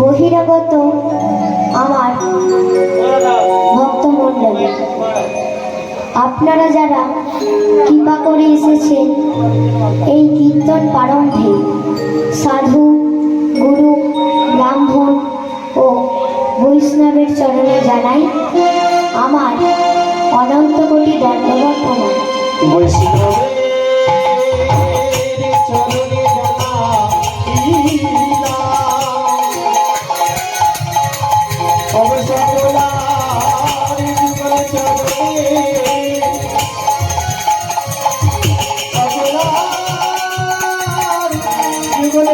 বহিরাগত আমার ভক্তমণ্ডলী। আপনারা যারা কৃপা করে এসেছেন এই কীর্তন প্রারম্ভে সাধু, গুরু, ব্রাহ্মণ ও বৈষ্ণবের চরণে জানাই আমার অনন্ত কোটি দণ্ডবত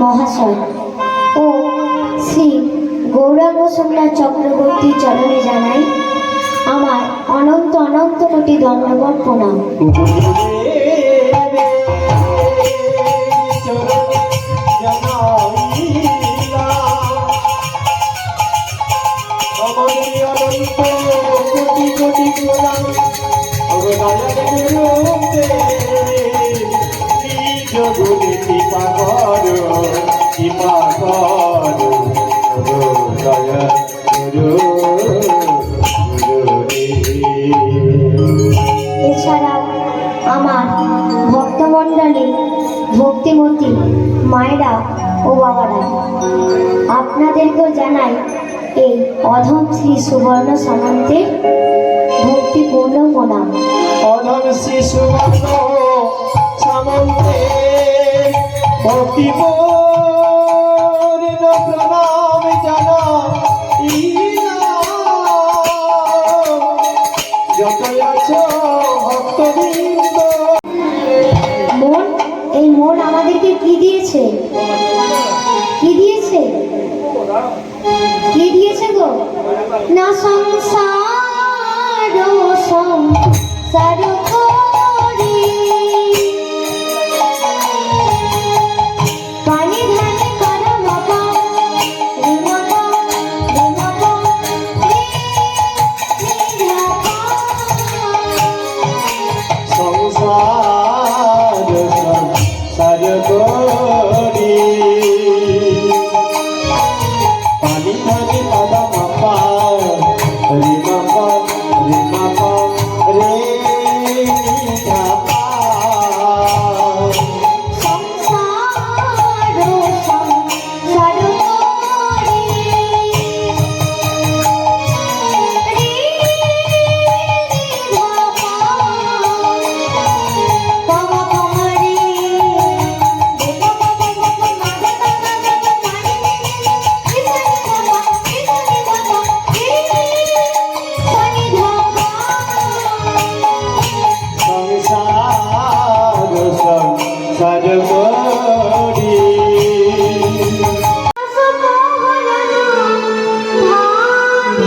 মহাশয়। ও শ্রী গৌরাঙ্গ সোমনাথ চক্রবর্তী চরণে জানাই আমার অনন্ত অনন্ত কোটি দণ্ডবত প্রণাম। এছাড়াও আমার ভক্তমণ্ডলী, ভক্তিমতী মায়েরা ও বাবারা, আপনাদেরকেও জানাই এই অধম শ্রী সুবর্ণ সামন্তের ভক্তিপূর্ণ প্রণাম। অধম শিশু সামন্তে ভক্তি পূর্ণ দিয়েছে? কি দিয়েছে? কি দিয়েছে গো? না সংসার